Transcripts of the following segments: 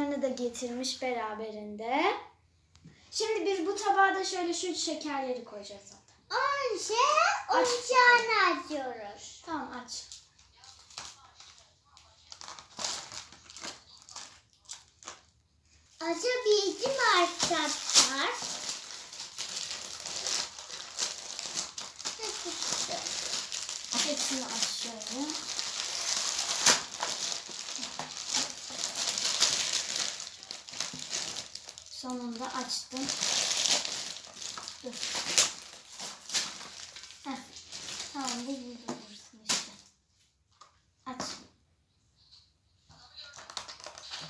oyuncaklarını da getirmiş beraberinde. Şimdi biz bu tabağa da şöyle şu şekerleri koyacağız zaten. Önce oyuncağını açıyoruz. Tamam aç. Açabildim arkadaşlar. Hepsini aç Sonunda açtım. Dur. Heh. Tamam bu burada dursun işte. Aç.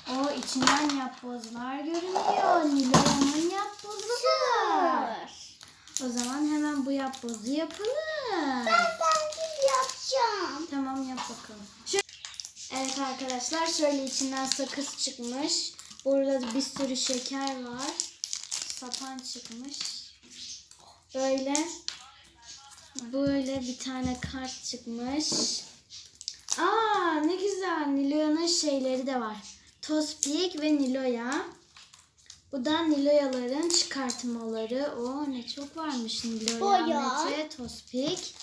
O içinden yapbozlar görünüyor. Nilo'nun yapbozu var. O zaman hemen bu yapbozu yapalım. Ben kendim yapacağım. Tamam yap bakalım. Şö- Evet arkadaşlar şöyle içinden sakız çıkmış. Burada da bir sürü şeker var. Sapan çıkmış. Böyle böyle bir tane kart çıkmış. Aa ne güzel. Niloya'nın şeyleri de var. Tospik ve Niloya. Bu da Niloyaların çıkartmaları. O ne çok varmış Niloya, Boya. Mete, Tospik.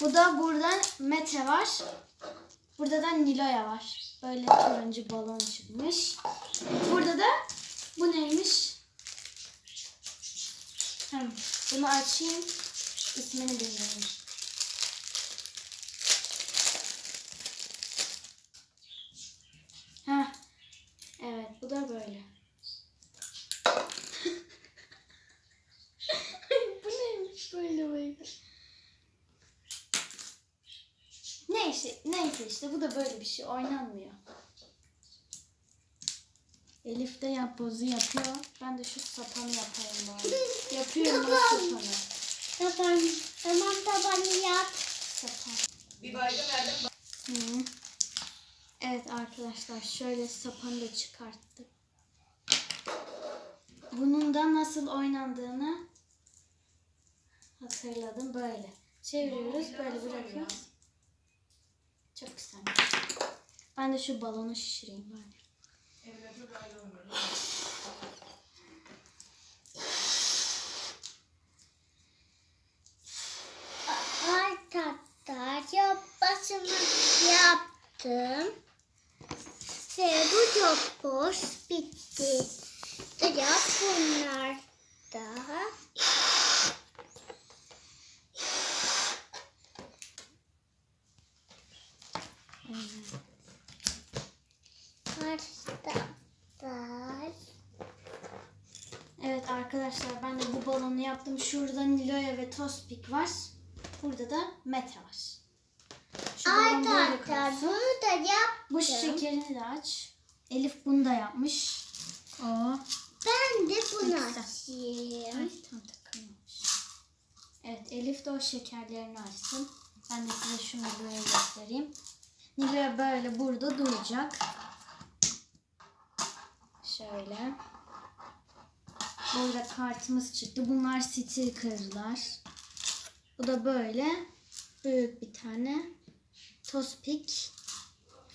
Bu da burada Mete var. Burada da Niloya var. Böyle turuncu balon çıkmış. Burada da bu neymiş? Hem bunu açayım. İsmini bilmiyorum. Heh. Evet bu da böyle. bu neymiş böyle böyle? Neyse, neyse işte bu da böyle bir şey oynanmıyor. Elif de yapbozu yapıyor. Ben de şu sapanı yapayım bari. Yapıyorum Tamam. sapanı. Tamam. Tamam tabanı yap. Sapan. Bir baygın verdim. Hı. Evet arkadaşlar şöyle sapanı da çıkarttık. Bunun da nasıl oynandığını hatırladım böyle. Çeviriyoruz böyle bırakıyoruz. Çok güzel. Ben de şu balonu şişireyim ayrı oynuyorum. Arkadaşlar yapmasını yaptım. Ve bu çok boş bitti. Sıcak bunlar da. Arkadaşlar. Evet arkadaşlar ben de bu balonu yaptım. Şurada Niloya ve Tospik var. Burada da Mete var. Şu Arkadaşlar bunu da yaptım. Bu şekerini de aç. Elif bunu da yapmış. O. Ben de bunu açayım. Ay tam takılmamış. Evet Elif de o şekerlerini açsın. Ben de size şunu böyle göstereyim. Niloya böyle burada duracak. Şöyle. Burada kartımız çıktı. Bunlar stickerlar. Bu da böyle büyük bir tane tospik.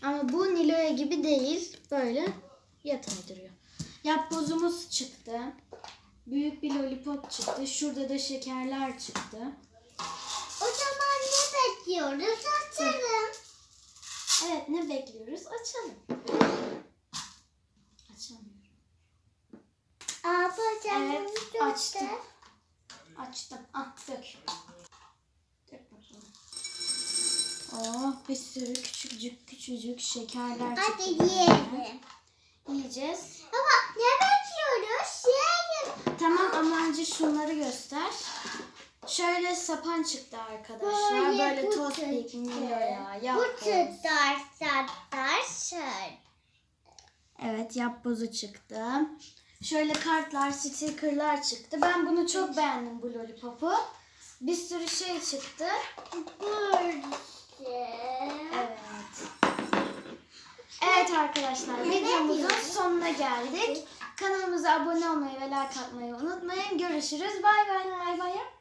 Ama bu Niloya gibi değil. Böyle yatay duruyor. Yapbozumuz çıktı. Büyük bir lollipop çıktı. Şurada da şekerler çıktı. O zaman ne bekliyoruz? Açalım. Evet ne bekliyoruz? Açalım. Aa bacağımı Evet, açtım. Açtım. Ah dök. Dök bakalım. Oh bir sürü küçücük küçücük şekerler çıktı. Hadi böyle. yiyelim. Yiyeceğiz. Baba ne bekliyoruz? Yiyelim. Tamam ama önce şunları göster. Şöyle sapan çıktı arkadaşlar. Böyle Böyle, tospik, çıktı. Niloya, Bu yapboz. çıktı arkadaşlar. Evet yapbozu çıktı. Şöyle kartlar, stickerlar çıktı. Ben bunu çok beğendim bu lollipopu. Bir sürü şey çıktı. Evet. Evet arkadaşlar videomuzun sonuna geldik. Kanalımıza abone olmayı ve like atmayı unutmayın. Görüşürüz. Bay bay. Bay bay. yap.